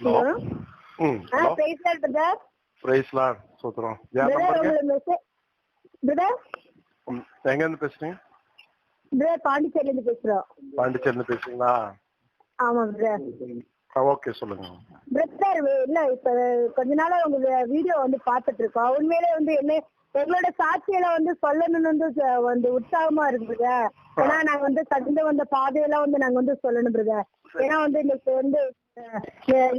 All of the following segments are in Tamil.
ஹலோ. ம் பிரைஸ் பிரதர். யார் பிரதர் எங்கேருந்து பேசுறீங்க? பிரதர் பாண்டிச்சேரில இருந்து பேசுறோம். பாண்டிச்சேரிந்து பேசுறீங்களா? ஆமா பிரதர். ஓகே சொல்லுங்க. பிரதர் இல்ல இப்ப கொஞ்ச நாளா உங்க வீடியோ வந்து பாத்துட்டு இருக்கோம். உண்மையிலே வந்து என்ன எங்களோட சாட்சியில வந்து சொல்லணும்னு வந்து வந்து உற்சாகமா இருக்கு ஏன்னா நாங்க வந்து கடந்து வந்த பாதையெல்லாம் வந்து நாங்க வந்து சொல்லணும் ஏன்னா வந்து இன்னைக்கு வந்து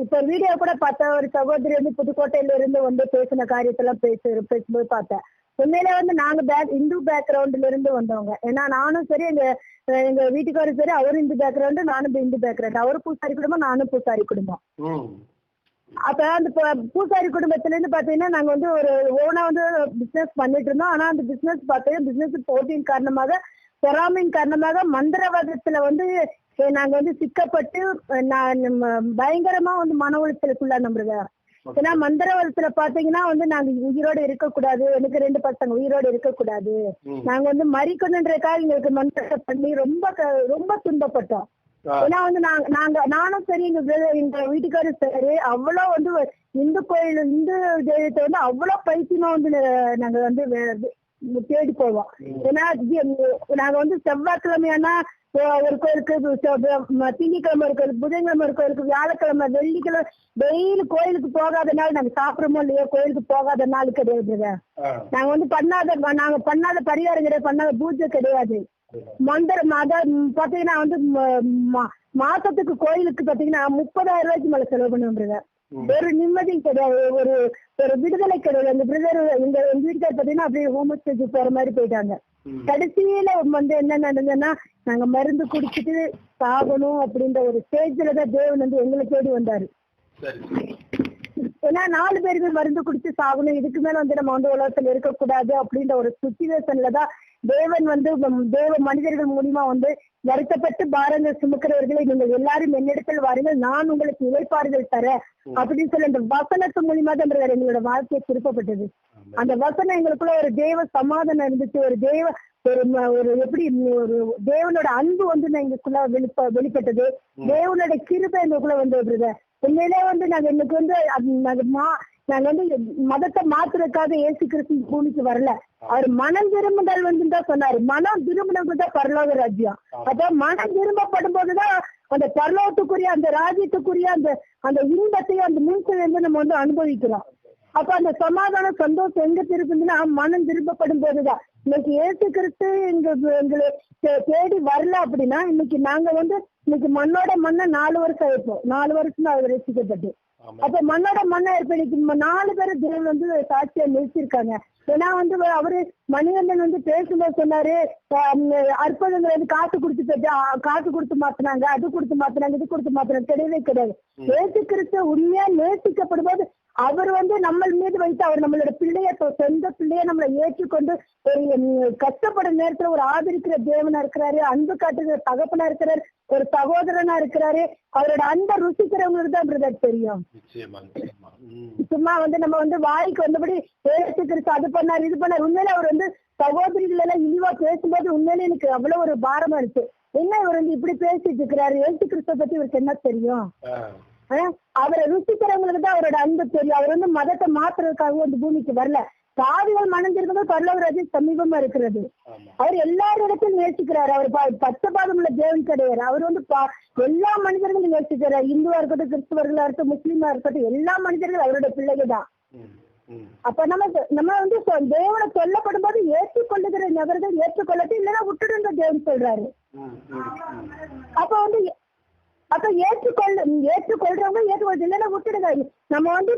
இப்ப வீடியோ கூட பார்த்த ஒரு சகோதரி வந்து புதுக்கோட்டையில இருந்து வந்து பேசின காரியத்தெல்லாம் பேசு பேசும்போது பார்த்தேன். உண்மையிலே வந்து நாங்க பேக் இந்து பேக்ரவுண்ட்ல இருந்து வந்தவங்க. ஏன்னா நானும் சரி எங்க எங்க வீட்டுக்காரரும் சரி அவரும் இந்து பேக்ரவுண்டு நானும் இந்து பேக்ரவுண்ட் அவரும் பூசாரி குடும்பம் நானும் பூசாரி குடும்பம். அப்ப அந்த பூசாரி குடும்பத்துல இருந்து பாத்தீங்கன்னா நாங்க வந்து ஒரு ஓனா வந்து பிசினஸ் பண்ணிட்டு இருந்தோம். ஆனா அந்த பிசினஸ் பார்த்தீங்கன்னா பிசினஸ் போட்டியின் காரணமாக பொறாமையின் காரணமாக மந்திரவாதத்துல வந்து நாங்க வந்து சிக்கப்பட்டு நான் பயங்கரமா வந்து மன உளைச்சலுக்குள்ள நம்புறத? ஏன்னா மந்திரவாதத்துல பாத்தீங்கன்னா வந்து நாங்க உயிரோட இருக்கக்கூடாது. எனக்கு ரெண்டு பசங்க உயிரோட இருக்கக்கூடாது. ம். நாங்க வந்து மறிக்கணுன்றதுக்காக எங்களுக்கு மந்திரத்தை பண்ணி ரொம்ப ரொம்ப துன்பப்பட்டோம். ஏன்னா வந்து நாங்க நாங்க நானும் சரி எங்க எங்க வீட்டுக்காரும் சரி அவ்வளவு வந்து இந்து கோயில் இந்து தெய்வத்தை வந்து அவ்வளவு பைத்தியமா வந்து நாங்க வந்து தேடி போவோம். ஏன்னா நாங்க வந்து செவ்வாய்க்கிழமையானா ஒரு கோயிலுக்கு செவ்வ- ம- திங்கட்கிழமை ஒரு கோயிலுக்கு புதன்கிழமை கோயிலுக்கு வியாழக்கிழமை வெள்ளிக்கிழமை டெய்லி கோயிலுக்கு போகாத நாள் நாங்க சாப்பிடுறோமோ இல்லையோ கோயிலுக்கு போகாத நாள் கிடையாது. brother. ஆ, நாங்க வந்து பண்ணாத நாங்க பண்ணாத பரிகாரம் கிடையாது பண்ணாத பூஜை கிடையாது. மந்திரம் அதாவது ம், பாத்தீங்கன்னா வந்து மாசத்துக்கு கோயிலுக்கு பாத்தீங்கன்னா முப்பதாயிரம் ரூபாய்க்கு மேல செலவு பண்ணுவோம் ஒரு நிம்மதி கிடையாது. ஒரு ஒரு விடுதலை கிடையாது. அந்த பிரதர் எங்க எங்க வீட்டுக்கார் பாத்தீங்கன்னா அப்படியே ஹோமஸ்டேஜ் போற மாதிரி போயிட்டாங்க. கடைசியில வந்து என்ன நடந்ததுன்னா நாங்க மருந்து குடிச்சிட்டு சாகணும் அப்படின்ற ஒரு ஸ்டேஜ்ல தான் தேவன் வந்து எங்களை தேடி வந்தாரு. ஏன்னா நாலு பேருக்கு மருந்து குடிச்சு சாகணும். இதுக்கு மேல வந்து நம்ம வந்து உலகத்துல இருக்கக்கூடாது அப்படின்ற ஒரு சுச்சுவேஷன்ல தான் தேவன் வந்து தேவ மனிதர்கள் மூலியமா வந்து வருத்தப்பட்டு பாரங்கள் சுமக்கிறவர்களை நீங்கள் எல்லாரும் என்னிடத்தில் வாருங்கள். நான் உங்களுக்கு இழைப்பாறுதல் தரேன் அப்படின்னு சொல்லி அந்த வசனத்து மூலியமா தான் எங்களோட வாழ்க்கையை திருப்பப்பட்டது. அந்த வசனம் எங்களுக்குள்ள ஒரு தேவ சமாதானம் இருந்துச்சு. ஒரு தேவ ஒரு ஒரு எப்படி ஒரு தேவனோட அன்பு வந்து நான் எங்களுக்குள்ள வெளிப்ப வெளிப்பட்டது. தேவனோட கிருபை எங்களுக்குள்ள பிரதர். உண்மையிலே வந்து நாங்க இன்னைக்கு வந்து நாங்க நான் நாங்க வந்து மதத்தை மாத்துறதுக்காக இயேசு கிறிஸ்து பூமிக்கு வரல. அவர் மனம் திரும்புதல் வந்து தான் சொன்னாரு. மனம் திரும்பினது தான் பரலோக ராஜ்யம். அப்ப மனம் திரும்பப்படும் போதுதான் அந்த பரலோகத்துக்குரிய அந்த ராஜ்யத்துக்குரிய அந்த அந்த இன்பத்தையும் அந்த முன்சை வந்து நம்ம வந்து அனுபவிக்கிறோம். அப்ப அந்த சமாதான சந்தோஷம் எங்க திருப்புதுன்னா மனம் திரும்பப்படும் போதுதான் இன்னைக்கு ஏசு கிறிஸ்து எங்க எங்களை தே- தேடி வரல அப்படின்னா இன்னைக்கு நாங்க வந்து இன்னைக்கு மண்ணோட மண்ணை நாலு வருஷம் ஆயிருப்போம் நாலு வருஷம் அவர் ரசிக்கப்பட்டு. அப்ப மண்ணோட மண்ணா இருப்ப இன்னைக்கு நாலு பேர் தேவன் வந்து சாட்சியா நிறுத்திருக்காங்க ஏன்னா வந்து அவரு மணிகண்டன் வந்து பேசும்போது சொன்னாரு அற்புதங்கள் வந்து காசு கொடுத்து காசு கொடுத்து மாத்தினாங்க அது கொடுத்து மாத்தினாங்க இது கொடுத்து மாத்தினாங்க கிடையவே கிடையாது. ஏசு கிறிஸ்து உண்மையா நேசிக்கப்படும் போது அவர் வந்து நம்ம மீது வைத்து அவர் நம்மளோட பிள்ளைய சொந்த பிள்ளைய நம்மளை ஏற்றுக்கொண்டு ஒரு ம், கஷ்டப்படும் நேரத்துல ஒரு ஆதரிக்கிற தேவனா இருக்கிறாரு அன்பு காட்டுகிற தகப்பனா இருக்கிறாரு ஒரு சகோதரனா இருக்கிறாரு. அவரோட அன்பை ருசிக்கிறவங்களுக்கு தான் பிரதர் தெரியும். சும்மா வந்து நம்ம வந்து வாய்க்கு வந்தபடி கிறிஸ்து அது பண்ணாரு இது பண்ணாரு. உண்மையில அவர் வந்து சகோதரிகள் எல்லாம் இழிவா பேசும்போது உண்மையில எனக்கு அவ்வளவு ஒரு பாரமா இருக்கு. என்ன இவர் வந்து இப்படி பேசிட்டு இருக்கிறாரு? ஏசு கிறிஸ்துவ பத்தி இவருக்கு என்ன தெரியும்? அவரை ருசிக்கிறவங்களுக்கு தான் அவரோட அன்பு தெரியும். அவர் வந்து மதத்தை மாத்துறதுக்காக வந்து பூமிக்கு வரல. சாதிகள் மணந்திருக்கும்போது பரலவராஜ் சமீபமா இருக்கிறது. அவர் எல்லாரிடத்திலும் நேசிக்கிறாரு. அவர் ப- பச்சபாதம் உள்ள தேவன் கிடையாது. அவர் வந்து எல்லா மனிதர்களும் நேசிக்கிறார். இந்துவா இருக்கட்டும் கிறிஸ்துவர்களா இருக்கட்டும் முஸ்லீமா இருக்கட்டும் எல்லா மனிதர்களும் அவரோட பிள்ளைகள் தான் அப்ப நம்ம நம்ம வந்து தேவனை சொல்லப்படும் போது ஏற்றுக்கொள்ளுகிற நபர்கள் ஏற்றுக்கொள்ளட்டும் இல்லைன்னா விட்டுடுன்ற தேவன் சொல்றாரு. அப்ப வந்து அப்ப ஏற்றுக்கொள்ள ஏற்றுக்கொள்றவங்க ஏற்றுக்கொள்ள இல்லைன்னா விட்டுடுங்க. நம்ம வந்து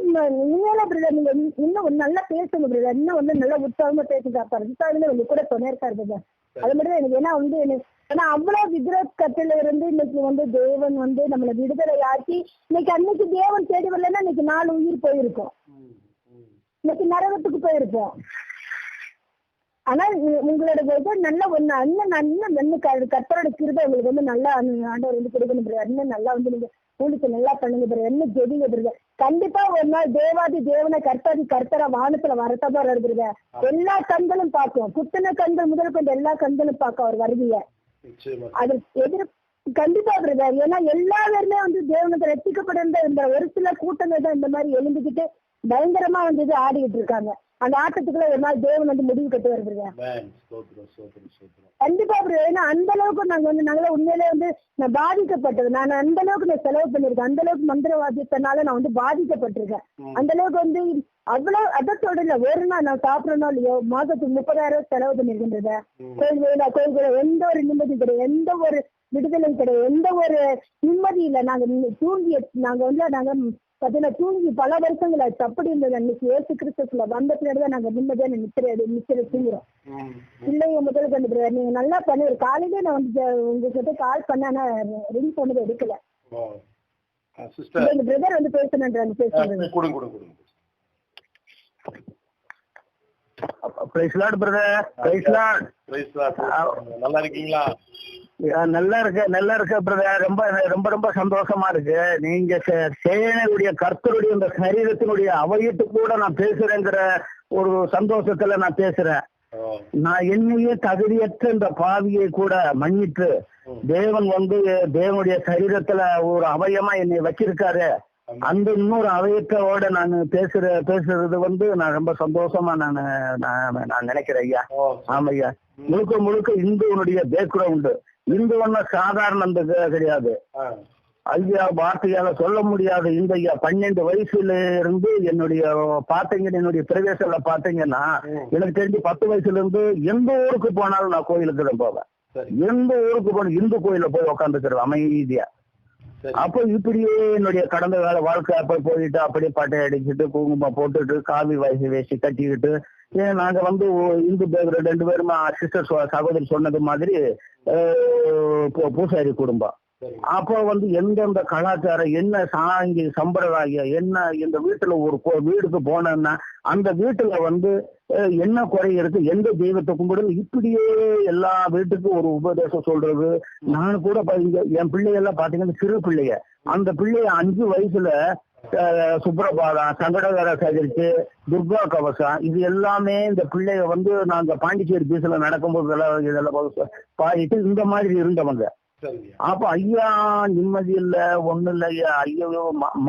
உண்மையில பிரதர் நீங்க இன்னும் நல்லா பேசுங்க பிரதர் இன்னும் வந்து நல்லா உற்சாகமா பேசுங்க. பரிசாருங்க உங்க கூட துணை இருக்காரு பிரதர் அது மட்டும் எனக்கு ஏன்னா வந்து எனக்கு ஏன்னா அவ்வளவு விக்ரத் கட்டில இருந்து இன்னைக்கு வந்து தேவன் வந்து நம்மளை விடுதலை ஆக்கி இன்னைக்கு அன்னைக்கு தேவன் தேடி வரலன்னா இன்னைக்கு நாலு உயிர் போயிருக்கும். இன்னைக்கு நரகத்துக்கு போயிருப்போம். ஆனா உங்களோட இது நல்ல ஒண்ணு? இன்னும் நல்ல நல்ல கத்தரோட கிருபை உங்களுக்கு வந்து நல்லா ஆண்டவர் வந்து கொடுக்கணும். இன்னும் நல்லா வந்து நீங்க ஊழிச்சு நல்லா பண்ணுங்க brother. என்ன ஜெபிங்க brother. கண்டிப்பா ஒரு நாள் தேவாதி தேவனை கர்த்தாதி கர்த்தரா வானத்துல வரத்தப்பா வருகிறது எல்லா கண்களும் பார்க்கும். குத்தன கண்கள் முதல் கொண்டு எல்லா கண்களும் பார்க்கும் அவர் வருவிய நிச்சயமா. அது எதிர் கண்டிப்பா பிரதர் ஏன்னா எல்லா பேருமே வந்து தேவனத்தை ரசிக்கப்பட இந்த ஒரு சில கூட்டங்கள் தான் இந்த மாதிரி எழுந்துக்கிட்டு பயங்கரமா வந்து இது ஆடிக்கிட்டு இருக்காங்க. அந்த ஆட்டத்துக்குள்ள ஒரு நாள் தேவன் வந்து முடிவு கட்டு வருதுங்க கண்டிப்பா பிரதர் ஏன்னா அந்த அளவுக்கு நாங்க வந்து நாங்கள உண்மையிலே வந்து நான் பாதிக்கப்பட்டது. நான் அந்த அளவுக்கு நான் செலவு பண்ணிருக்கேன் அந்த அளவுக்கு மந்திரவாதித்தனால நான் வந்து பாதிக்கப்பட்டிருக்கேன். அந்த அளவுக்கு வந்து அவ்வளவு அதை சொல்றேன் ஒரு நாள் நான் சாப்பிடணும் இல்லையோ மாசத்துக்கு முப்பதாயிரம் ரூபாய் செலவு பண்ணிருக்கின்றத. கோயில் கோயிலா கோயில் கோயிலா எந்த ஒரு நிம்மதி கிடையாது. எந்த ஒரு விடுதலை கிடையாது. எந்த ஒரு நிம்மதி இல்ல. நாங்க தூங்கி நாங்க வந்து நாங்க பாத்தீங்கன்னா தூங்கி பல வருஷங்கள் ஆச்சு. அப்படி இருந்தது. அன்னைக்கு ஏசு கிறிஸ்துக்குள்ள வந்த பின்னாடி தான் நாங்க நிம்மதியான நித்திர நித்திர தூங்குறோம். பிள்ளைங்க முதல் கண்டு பிரதர் நீங்க நல்லா பண்ணுவீங்க காலையில நான் வந்து உங்ககிட்ட கால் பண்ண ஆனா ரிங் பண்ணது எடுக்கல. எங்க பிரதர் வந்து பேசணுன்றாங்க. ஆ, பிரைஸ் பிரதர் பிரைஸ். நல்லா இருக்கீங்களா? நல்லா இருக்கு நல்லா இருக்கு பிரதர் ரொம்ப ரொம்ப ரொம்ப சந்தோஷமா இருக்கு. நீங்க சேனையுடைய கர்த்தருடைய இந்த சரீரத்தினுடைய அவயத்து கூட நான் பேசுறேங்கிற ஒரு சந்தோஷத்துல நான் பேசுறேன். நான் என்னையே தகுதியற்ற இந்த பாவியை கூட மன்னித்து. தேவன் வந்து தேவனுடைய சரீரத்துல ஒரு அவயமா என்னை வச்சிருக்காரு. அந்த இன்னொரு அவயத்தோட நான் பேசுற பேசுறது வந்து நான் ரொம்ப சந்தோஷமா நான் நான் நான் நினைக்கிறேன் ஐயா. ஓ. ஆமையா முழுக்க முழுக்க இந்துவனுடைய பேக்ரவுண்டு இந்துவன சாதாரண இந்த க- கிடையாது. ஐயா வார்த்தையால சொல்ல முடியாத. இந்த ஐயா பன்னெண்டு வயசுல இருந்து என்னுடைய பாத்தீங்கன்னா என்னுடைய பிரவேசத்துல பாத்தீங்கன்னா. எனக்கு தெரிஞ்சு பத்து வயசுல இருந்து எந்த ஊருக்கு போனாலும் நான் கோயிலுக்கு தான் போவேன். எந்த ஊருக்கு போன இந்து கோயில போய் உட்காந்துக்கிறேன் அமைதியா. அப்போ இப்படியே என்னுடைய கடந்த கால வாழ்க்கை அப்ப போயிட்டு அப்படியே பட்டை அடிச்சுட்டு குங்குமம் போட்டுட்டு காவி வயசு வேசி கட்டிக்கிட்டு ஏன் நாங்க வந்து இந்து பேர் ரெண்டு பேருமா சிஸ்டர் சகோதரி சொன்னது மாதிரி பூசாரி குடும்பம். அப்போ வந்து எந்தெந்த கலாச்சாரம் என்ன சாங்கி சம்பிரதாயம் என்ன இந்த வீட்டுல ஒரு வீடுக்கு போனேன்னா அந்த வீட்டுல வந்து என்ன குறை இருக்கு? எந்த தெய்வத்தை கும்பிடுறது இப்படியே எல்லா வீட்டுக்கும் ஒரு உபதேசம் சொல்றது. நான் கூட என் பிள்ளைகள்லாம் பாத்தீங்கன்னா சிறு பிள்ளைங்க. அந்த பிள்ளைய அஞ்சு வயசுல அஹ், சுப்ரபாதம் சங்கடகர சதுர்த்தி துர்கா கவசம் இது எல்லாமே இந்த பிள்ளைங்க வந்து நாங்க பாண்டிச்சேரி பீஸ்ல நடக்கும்போது இதெல்லாம் பாடிட்டு இந்த மாதிரி இருந்தவங்க. அப்ப ஐயா நிம்மதி இல்ல ஒண்ணு இல்ல ஐயா.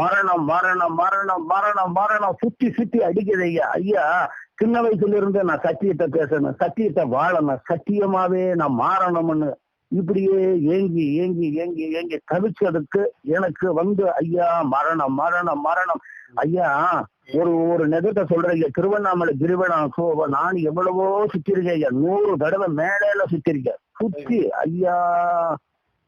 மரணம் மரணம் மரணம் மரணம் மரணம். சுத்தி சுத்தி அடிக்குது ஐயா. ஐயா சின்ன வயசுல இருந்து நான் சத்தியத்தை பேசணும் சத்தியத்தை வாழணும் சத்தியமாவே நான் மாறணும்னு இப்படியே ஏங்கி ஏங்கி ஏங்கி ஏங்கி தவிச்சதுக்கு எனக்கு வந்து ஐயா மரணம் மரணம் மரணம். ஐயா ஒரு ஒரு நெகத்தை சொல்றீங்க திருவண்ணாமலை கிரிவலம் சோ- நான் எவ்வளவோ சுத்திருக்கேன் ஐயா. நூறு தடவை மேடையில சுத்திருக்கேன். சுத்தி ஐயா.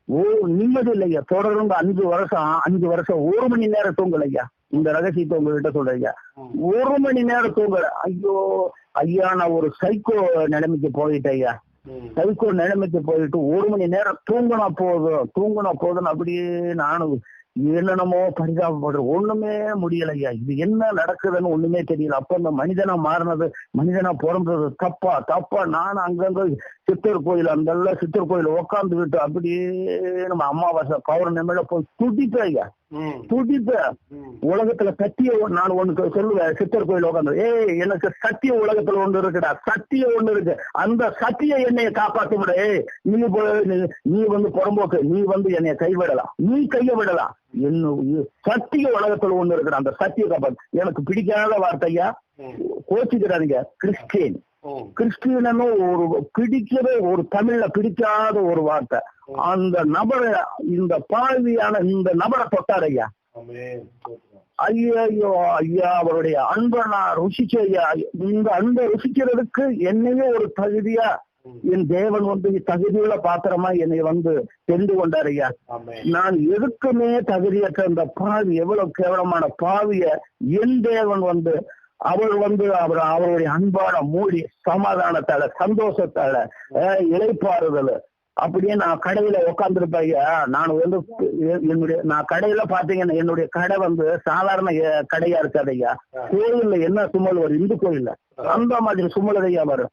ஓ நிம்மதி இல்லையா தொடர்ந்து அஞ்சு வருஷம் அஞ்சு வருஷம் ஒரு மணி நேரம் தூங்கலையா இந்த ரகசியத்தை உங்ககிட்ட ம். ஒரு மணி நேரம் தூங்கல ஐயோ ஐயா நான் ஒரு சைக்கோ நிலைமைக்கு போயிட்டேன் ஐயா. சைக்கோ நிலைமைக்கு போயிட்டு ஒரு மணி நேரம் தூங்கினா போதும் தூங்கினா போதும் அப்படியே நானும் என்னென்னமோ பரிதாபப்படுறேன் ஒண்ணுமே முடியல ஐயா. இது என்ன நடக்குதுன்னு ஒண்ணுமே தெரியல. அப்ப இந்த மனிதனா மாறினது மனிதனா பிறந்தது தப்பா தப்பா. நானும் அங்கங்க சித்தர் கோயில் அந்த எல்லாம் சித்தர் கோயில் உக்காந்துக்கிட்டு அப்படியே நம்ம அமாவாசை பௌர்ணமியில போய் துடிப்பேன் ஐயா. ம். உலகத்துல சத்திய நான் ஒண்ணு சொல்லுவேன் சித்தர் கோயில் உட்காந்து ஏய் எனக்கு சத்திய உலகத்துல ஒண்ணு இருக்குடா. சத்திய ஒண்ணு இருக்கு. அந்த சத்திய என்னைய காப்பாத்த விட ஏய் நீ நீ- வந்து புறம்போக்கு. நீ வந்து என்னைய கைவிடலாம். நீ கைய விடலாம். என்ன சத்திய உலகத்துல ஒண்ணு இருக்குடா. அந்த சத்திய காப்பாத்து எனக்கு பிடிக்காத வார்த்தையா? ம். கோச்சிக்கிறாங்க கிறிஸ்டியன் ம். கிறிஸ்டியனு ஒரு பிடிக்கிற ஒரு தமிழ்ல பிடிக்காத ஒரு வார்த்தை அந்த நபரை இந்த பாவியான இந்த நபரை தொட்டார் ஐயா. ஐயோ ஐயா அவருடைய அன்பை நான் ருசிச்ச ஐயா இந்த அன்பை ருசிக்கிறதுக்கு என்னையே ஒரு தகுதியா. என் தேவன் வந்து தகுதியுள்ள பாத்திரமா என்னை வந்து தெரிந்து கொண்டார் ஐயா. நான் எதுக்குமே தகுதியற்ற இந்த பாவி எவ்வளவு கேவலமான பாவிய என் தேவன் வந்து அவர் வந்து அவர் அவருடைய அன்பான மூடி சமாதானத்தால சந்தோஷத்தால அஹ், இளைப்பாறுதல். அப்படியே நான் கடையில உட்காந்துருப்பேன் நான் வந்து என்னுடைய நான் கடையில பாத்தீங்கன்னா என்னுடைய கடை வந்து சாதாரண கடையா இருக்காது ஐயா. கோயில்ல என்ன சுமல் வரும்? இந்து கோயில்ல. அந்த மாதிரி சுமல் ஐயா வரும்.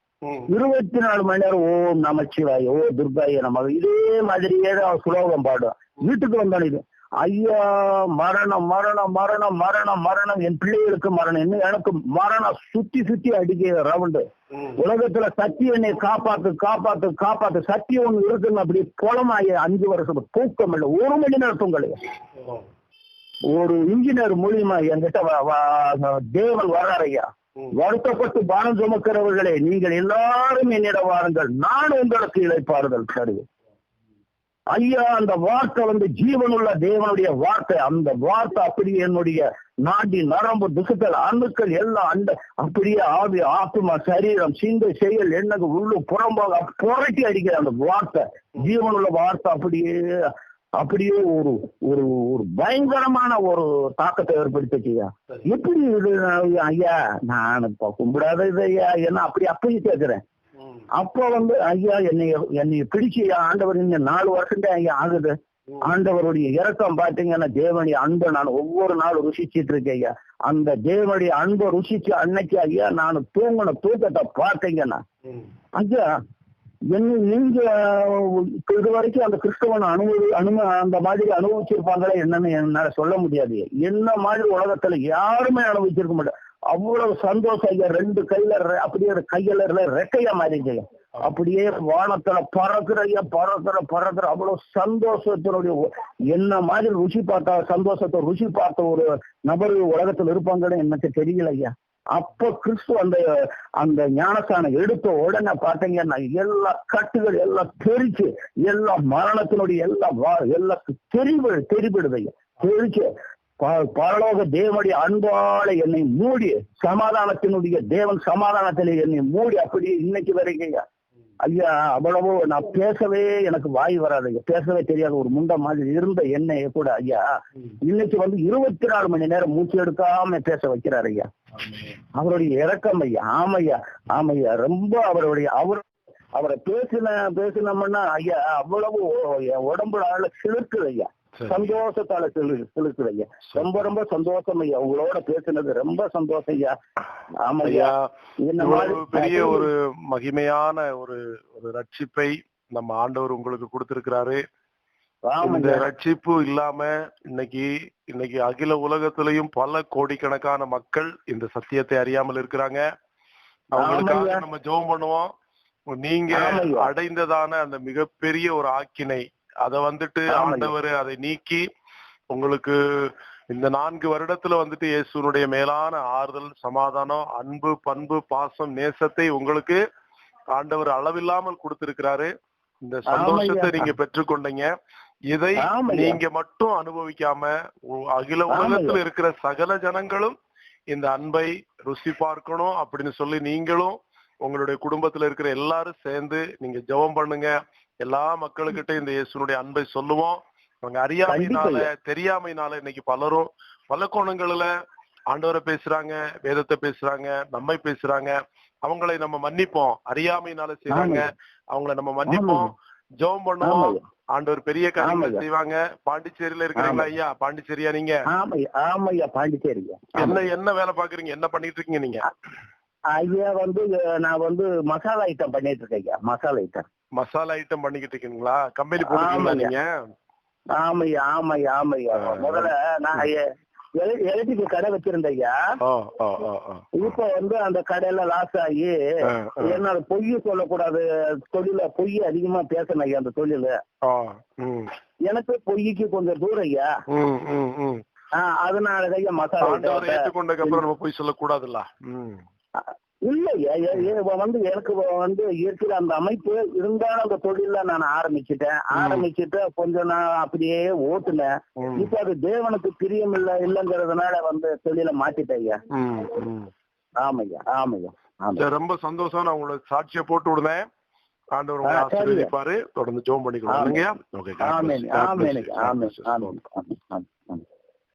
இருபத்தி நாலு மணி நேரம் ஓம் நமச்சிவாய் ஓ துர்காய நமக இதே மாதிரியே தான் ஸ்லோகம் பாடும் வீட்டுக்கு வந்தாலும் இது. ஐயா மரணம் மரணம் மரணம் மரணம் மரணம். என் பிள்ளைகளுக்கு மரணம். இன்னும் எனக்கு மரணம். சுத்தி சுத்தி அடிக்கிற ரவுண்டு. உலகத்துல சத்தியம் என்னை காப்பாத்து காப்பாத்து காப்பாத்து. சத்தியம் ஒண்ணு இருக்குன்னு அப்படி புலமாயி அஞ்சு வருஷம் தூக்கம் இல்லை. ஒரு மணி நேரம் தூங்கலையா. ஒரு இன்ஜினியர் மூலியமா என்கிட்ட தேவன் வர்றாரையா ம். வருத்தப்பட்டு பானம் சுமக்கிறவர்களே நீங்கள் எல்லாரும் என்னிடம் வாருங்கள். நான் உங்களுக்கு இழைப்பாறுதல் தருவேன். ஐயா அந்த வார்த்தை வந்து ஜீவனுள்ள தேவனுடைய வார்த்தை. அந்த வார்த்தை அப்படியே என்னுடைய நாடி நரம்பு துசுக்கள் அணுக்கள் எல்லாம் அந்த அப்படியே ஆவி ஆத்மா சரீரம் சிந்தை செயல் எண்ணது உள்ளு புறம்பாக புரட்டி அடிக்கிற அந்த வார்த்தை. ஜீவனுள்ள வார்த்தை அப்படியே அப்படியே ஒரு ஒரு ஒரு பயங்கரமான ஒரு தாக்கத்தை ஏற்படுத்திச்சியா சரி. எப்படி இது ஐயா? நான் இப்ப கும்பிடாத இது ஐயா. என்ன அப்படி அப்படி கேட்கிறேன். அப்போ வந்து ஐயா என்னை என்னை பிடிச்சு ஆண்டவர் இந்த நாலு வருஷம் தான் ஐயா ஆகுது. ஆண்டவருடைய இறக்கம் பாத்தீங்கன்னா தேவனுடைய அன்பை நான் ஒவ்வொரு நாளும் ருசிச்சிட்டு இருக்கேன் ஐயா. அந்த தேவனுடைய அன்பை ருசிச்சு அன்னைக்கு ஐயா நான் தூங்கின தூக்கத்தை பார்த்தீங்கன்னா. ஐயா என்ன நீங்க இது வரைக்கும் அந்த கிறிஸ்தவன் அனுபவி அனும அந்த மாதிரி அனுபவிச்சிருப்பாங்களே என்னன்னு என்னால சொல்ல முடியாது. என்ன மாதிரி உலகத்துல யாருமே அனுபவிச்சிருக்க மாட்டாங்க அவ்வளவு சந்தோஷம். ஐயா ரெண்டு கையில அப்படியே கையில ரெ- ரெக்கையா மாறிங்க ஐயா அப்படியே வானத்துல பறக்குற ஐயா பறக்குற பறக்குற அவ்வளவு சந்தோஷத்தினுடைய என்ன மாதிரி ருசி பார்த்த சந்தோஷத்தை ருசி பார்த்த ஒரு நபர் உலகத்துல இருப்பாங்கன்னு எனக்கு தெரியல ஐயா. அப்ப கிறிஸ்து அந்த அந்த ஞானஸ்தானம் எடுத்த உடனே பாத்தீங்கன்னா எல்லா கட்டுகள் எல்லாம் தெரிச்சு எல்லா மரணத்தினுடைய எல்லா வா- எல்லாம் தெரிவு தெரிவிடுது ஐயா. தெரிச்சு பரலோக தேவனுடைய அன்பால என்னை மூடி சமாதானத்தினுடைய தேவன் சமாதானத்திலே என்னை மூடி அப்படி இன்னைக்கு வரைக்கும் ஐயா. ஐயா அவ்வளவோ நான் பேசவே எனக்கு வாய் வராது ஐயா. பேசவே தெரியாத ஒரு முண்ட மாதிரி இருந்த என்னைய கூட ஐயா. இன்னைக்கு வந்து இருபத்தி நாலு மணி நேரம் மூச்சு எடுக்காம பேச வைக்கிறார் ஐயா. அவருடைய இறக்கம் ஐயா. ஆமையா ஆமையா ரொம்ப அவருடைய அவர் அவரை பேசின பேசினோம்னா ஐயா அவ்வளவு உடம்புல ஆள சிலிர்க்குது ஐயா. சந்தோஷத்தால சிலு ஐயா ரொம்ப ரொம்ப சந்தோஷம் ஐயா. உங்களோட பேசினது ரொம்ப சந்தோஷம் ஐயா. ஆமையா பெரிய ஒரு மகிமையான ஒரு ஒரு ரட்சிப்பை நம்ம ஆண்டவர் உங்களுக்கு கொடுத்திருக்கிறாரு. இந்த ரட்சிப்பு இல்லாம இன்னைக்கு இன்னைக்கு அகில உலகத்திலையும் பல கோடிக்கணக்கான மக்கள் இந்த சத்தியத்தை அறியாமல் இருக்கிறாங்க. அவங்களுக்காக. நம்ம ஜெபம் பண்ணுவோம். நீங்க. அடைந்ததான அந்த மிகப்பெரிய ஒரு ஆக்கினை அத வந்துட்டு. ஆண்டவர் அதை நீக்கி உங்களுக்கு இந்த நான்கு வருடத்துல வந்துட்டு இயேசுனுடைய மேலான ஆறுதல் சமாதானம் அன்பு பண்பு பாசம் நேசத்தை உங்களுக்கு ஆண்டவர் அளவில்லாமல் கொடுத்திருக்கிறாரு இந்த சந்தோஷத்தை. நீங்க பெற்றுக்கொண்டீங்க இதை. நீங்க மட்டும் அனுபவிக்காம அகில உலகத்துல. இருக்கிற சகல ஜனங்களும் இந்த அன்பை ருசி பார்க்கணும் அப்படின்னு சொல்லி நீங்களும் உங்களுடைய குடும்பத்துல இருக்கிற எல்லாரும் சேர்ந்து நீங்க ஜெபம் பண்ணுங்க எல்லா மக்களுக்கிட்ட இந்த இயேசுனுடைய அன்பை சொல்லுவோம். அவங்க அறியாமையினால தெரியாமையினால இன்னைக்கு பலரும் பல கோணங்கள்ல ஆண்டவரை பேசுறாங்க வேதத்தை பேசுறாங்க நம்மை பேசுறாங்க. அவங்களை நம்ம மன்னிப்போம். அறியாமையினால செய்றாங்க. அவங்கள நம்ம மன்னிப்போம். ஜெபம் பண்ணுவோம். ஆண்டவர் பெரிய காரியங்கள். செய்வாங்க. பாண்டிச்சேரியில இருக்கிறீங்களா ஐயா? பாண்டிச்சேரியா நீங்க? ஆமையா பாண்டிச்சேரியா என்ன என்ன வேலை பாக்குறீங்க என்ன பண்ணிட்டு இருக்கீங்க நீங்க? ஐயா வந்து நான் வந்து மசாலா ஐட்டம் பண்ணிட்டு இருக்கேன் ஐயா மசாலா ஐட்டம் மசாலா ஐட்டம் பண்ணிக்கிட்டு இருக்கீங்களா? கம்பெனி போட்டுருக்கீங்களா. நீங்க? ஆமையா ஆமையா ஆமையா. முதல்ல நான் எலக்ட்ரிக் கடை வச்சிருந்தேன் ஐயா. இப்ப வந்து அந்த கடையில லாஸ் ஆகி. என்னால பொய் சொல்லக்கூடாது. தொழில பொய் அதிகமா பேசணும் ஐயா அந்த தொழில. எனக்கு பொய்க்கு கொஞ்சம் தூரம் ஐயா. அதனால ஐயா மசாலா ஏற்றுக்கொண்டதுக்கு அப்புறம் நம்ம போய் சொல்லக்கூடாதுல்ல. ம். இல்ல ஐயா, எ- எ- வந்து எனக்கு வந்து இருக்கிற அந்த அமைப்பு இருந்தாலும் அந்த தொழில நான் ஆரம்பிச்சிட்டேன். ஆரம்பிச்சுட்டு கொஞ்சம் நான் அப்படியே ஓட்டுனேன். இப்ப அது தேவனுக்கு பிரியம் இல்ல இல்லங்கிறதுனால வந்து தொழில மாத்திட்டேன் ஐயா. ஆமையா ஆமையா ரொம்ப சந்தோஷம். நான் உங்களுக்கு சாட்சியை போட்டு விடுறேன். ஆண்டவர் உங்களை. ஆசீர்வதிப்பாரு. தொடர்ந்து ஜோம் பண்ணிக்கலாம். God bless. ஆமேன் ஆமேன். ஆமேன்.